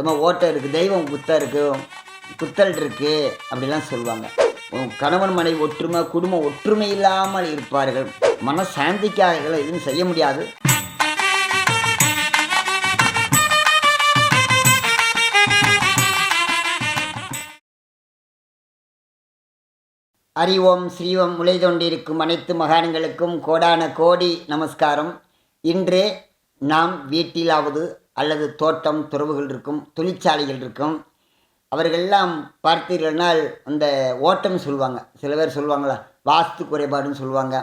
அது மாதிரி இருக்குது தெய்வம் குத்த இருக்கு குத்தல் இருக்குது அப்படிலாம் சொல்லுவாங்க. கணவன் மனைவி ஒற்றுமை குடும்பம் ஒற்றுமை இல்லாமல் இருப்பார்கள். மன சாந்திக்காக எதுவும் செய்ய முடியாது. அறிவோம் ஸ்ரீவம் முளைதொண்டிருக்கும் அனைத்து மகான்களுக்கும் கோடான கோடி நமஸ்காரம். இன்று நாம் வீட்டிலாவது அல்லது தோட்டம் துறவுகள் இருக்கும் தொழிற்சாலைகள் இருக்கும். அவர்களெல்லாம் பார்த்தீர்கள்னால் அந்த ஓட்டம் சொல்லுவாங்க. சில பேர் சொல்லுவாங்களா வாஸ்து குறைபாடுன்னு சொல்லுவாங்க.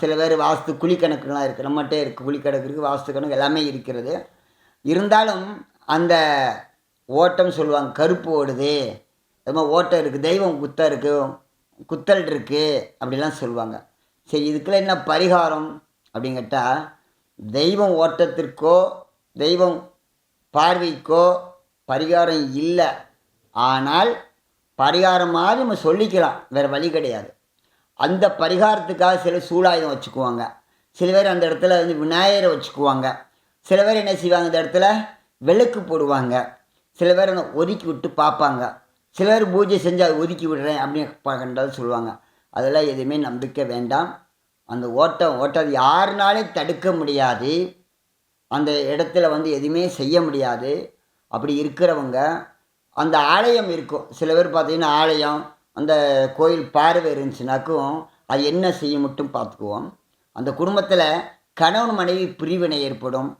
சில பேர் வாஸ்து குழிக்கணக்குலாம் இருக்குது நம்மகிட்டே இருக்குது குழிக்கணக்கு இருக்குது வாஸ்து கணக்கு எல்லாமே இருக்கிறது. இருந்தாலும் அந்த ஓட்டம் சொல்லுவாங்க கருப்பு ஓடுது. அது மாதிரி ஓட்டம் இருக்குது தெய்வம் குத்த இருக்குது குத்தல் இருக்குது அப்படிலாம் சொல்லுவாங்க. சரி இதுக்கெல்லாம் என்ன பரிகாரம் அப்படின்னு கேட்டால் தெய்வம் ஓட்டத்திற்கோ தெய்வம் பார்வைக்கோ பரிகாரம் இல்லை. ஆனால் பரிகாரம் நம்ம சொல்லிக்கலாம். வேறு வழி கிடையாது. அந்த பரிகாரத்துக்காக சில சூடாயுதம் வச்சுக்குவாங்க. சில பேர் அந்த இடத்துல வந்து விநாயகரை வச்சுக்குவாங்க. சில பேர் என்ன செய்வாங்க? இந்த இடத்துல விளக்கு போடுவாங்க. சில பேர் அதை ஒதுக்கி விட்டு பார்ப்பாங்க. சில பேர் பூஜை செஞ்சு அதை ஒதுக்கி விடுறேன் அப்படின்னு கண்டாலும் சொல்லுவாங்க. அதெல்லாம் எதுவுமே நம்பிக்கை வேண்டாம். அந்த ஓட்டம் ஓட்டம் யாருனாலையும் தடுக்க முடியாது. அந்த இடத்துல வந்து எதுவுமே செய்ய முடியாது. அப்படி இருக்கிறவங்க அந்த ஆலயம் இருக்கும். சில பேர் பார்த்தீங்கன்னா ஆலயம் அந்த கோயில் பார்வை இருந்துச்சுனாக்கும் அது என்ன செய்ய மட்டும் பார்த்துக்குவோம். அந்த குடும்பத்தில் கணவன் மனைவி பிரிவினை ஏற்படும்.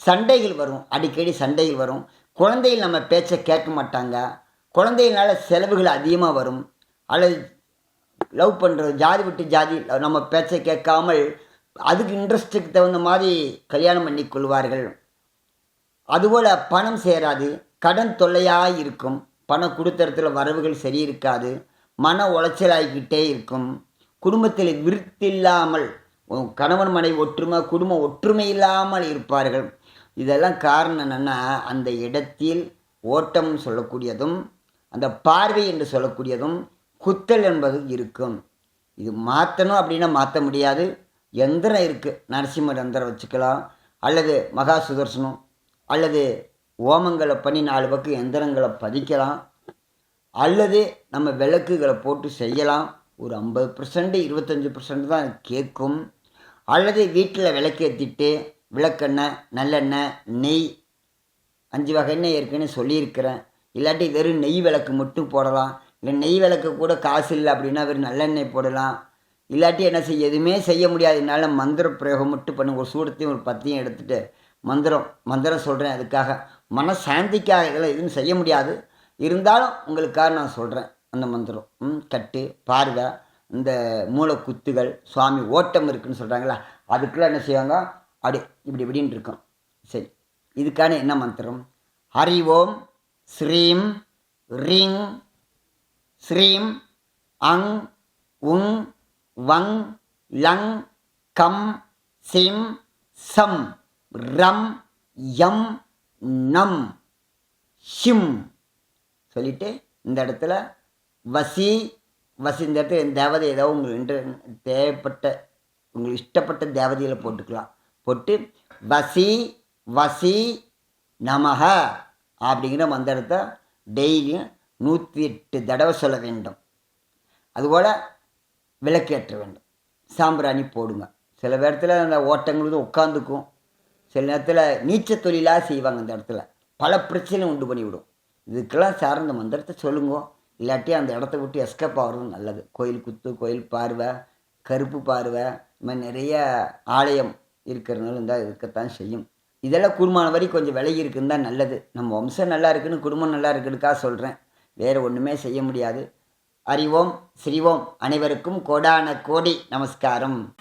சண்டைகள் வரும். அடிக்கடி சண்டைகள் வரும். குழந்தைகள் நம்ம பேச்சை கேட்க மாட்டாங்க. குழந்தைகளால் செலவுகள் அதிகமாக வரும். அல்லது லவ் பண்ணுறது ஜாதி விட்டு ஜாதி நம்ம பேச்சை கேட்காமல் அதுக்கு இன்ட்ரெஸ்ட்டுக்கு தகுந்த மாதிரி கல்யாணம் பண்ணி கொள்வார்கள் அதுபோல் பணம் சேராது கடன் தொல்லையாக இருக்கும் பணம் கொடுத்த இடத்துல வரவுகள் சரி இருக்காது மன உளைச்சலாகிக்கிட்டே இருக்கும். குடும்பத்தில் விருத்தில்லாமல் இல்லாமல் கணவன் மனை ஒற்றுமை குடும்பம் ஒற்றுமை இல்லாமல் இருப்பார்கள். இதெல்லாம் காரணம் என்னென்னா அந்த இடத்தில் ஓட்டம் சொல்லக்கூடியதும் அந்த பார்வை என்று சொல்லக்கூடியதும் குத்தல் என்பது இருக்கும். இது மாற்றணும் அப்படின்னா மாற்ற முடியாது. எந்திரம் இருக்குது நரசிம்மர் எந்திரம் வச்சுக்கலாம். அல்லது மகா சுதர்சனம். அல்லது ஓமங்களை பண்ணி நாலு பக்கம் எந்திரங்களை பதிக்கலாம். அல்லது நம்ம விளக்குகளை போட்டு செய்யலாம். ஒரு ஐம்பது பர்சன்ட் இருபத்தஞ்சி பர்சன்ட் தான் கேட்கும். அல்லது வீட்டில் விளக்கேற்றிட்டு விளக்கெண்ணெய் நல்லெண்ணெய் நெய் அஞ்சு வகை எண்ணெய் ஏற்கனவே சொல்லியிருக்கிறேன். இல்லாட்டி வெறும் நெய் விளக்கு மட்டும் போடலாம். இல்லை நெய் விளக்கு கூட காசு இல்லை அப்படின்னா வெறும் நல்லெண்ணெய் போடலாம். இல்லாட்டி என்ன செய்ய எதுவுமே செய்ய முடியாததுனால மந்திர பிரயோகம் மட்டும் பண்ணுங்க ஒரு சூடத்தையும் ஒரு பத்தையும் எடுத்துட்டு மந்திரம் மந்திரம் சொல்கிறேன் அதுக்காக. மன சாந்திக்காக இதெல்லாம் எதுவும் செய்ய முடியாது. இருந்தாலும் உங்களுக்காக நான் சொல்கிறேன் அந்த மந்திரம். ம், கட்டு பார்வை இந்த மூளைக்குத்துகள் சுவாமி ஓட்டம் இருக்குன்னு சொல்கிறாங்களா அதுக்கெல்லாம் என்ன செய்வாங்க? அப்படி இப்படி இப்படின்னு இருக்கும். சரி. இதுக்கான என்ன மந்திரம்? ஹரி ஓம் ஸ்ரீம் ரிங் ஸ்ரீம் அங் உங் வங் லங் கம் சிம் சம் ரம் யம் நம் ஷிம். சொல்லிட்டு இந்த இடத்துல வசி வசி இந்த இடத்துல இந்த தேவதை ஏதோ உங்களுக்கு இன்ட்ர தேவைப்பட்ட உங்களுக்கு இஷ்டப்பட்ட தேவதையில் போட்டுக்கலாம். போட்டு வசி வசி நமக அப்படிங்கிற மந்திரத்தை டெய்லியும் நூற்றி எட்டு தடவை சொல்ல வேண்டும். அதுபோல் விளக்கேற்ற வேண்டும். சாம்பிராணி போடுங்க. சில இடத்துல அந்த ஓட்டங்களுக்கு உட்காந்துக்கும் சில நேரத்தில் நீச்சல் தொழிலாக செய்வாங்க அந்த இடத்துல. பல பிரச்சனை உண்டு பண்ணிவிடும். இதுக்கெல்லாம் சார்ந்த மந்திரத்தை சொல்லுங்க. இல்லாட்டி அந்த இடத்த விட்டு எஸ்கேப் ஆகிறது நல்லது. கோயில் குத்து கோயில் பார்வை கருப்பு பார்வை இது மாதிரி நிறைய ஆலயம் இருக்கிறனால இருந்தால் இருக்கத்தான் செய்யும். இதெல்லாம் குடும்பமான வரி கொஞ்சம் விலகி இருக்குன்னு தான் நல்லது. நம்ம வம்சம் நல்லா இருக்குன்னு குடும்பம் நல்லா இருக்குதுக்காக சொல்கிறேன் வேறு ஒன்றுமே செய்ய முடியாது. அறிவோம் ஸ்ரீவோம் அனைவருக்கும் கோடான கோடி நமஸ்காரம்.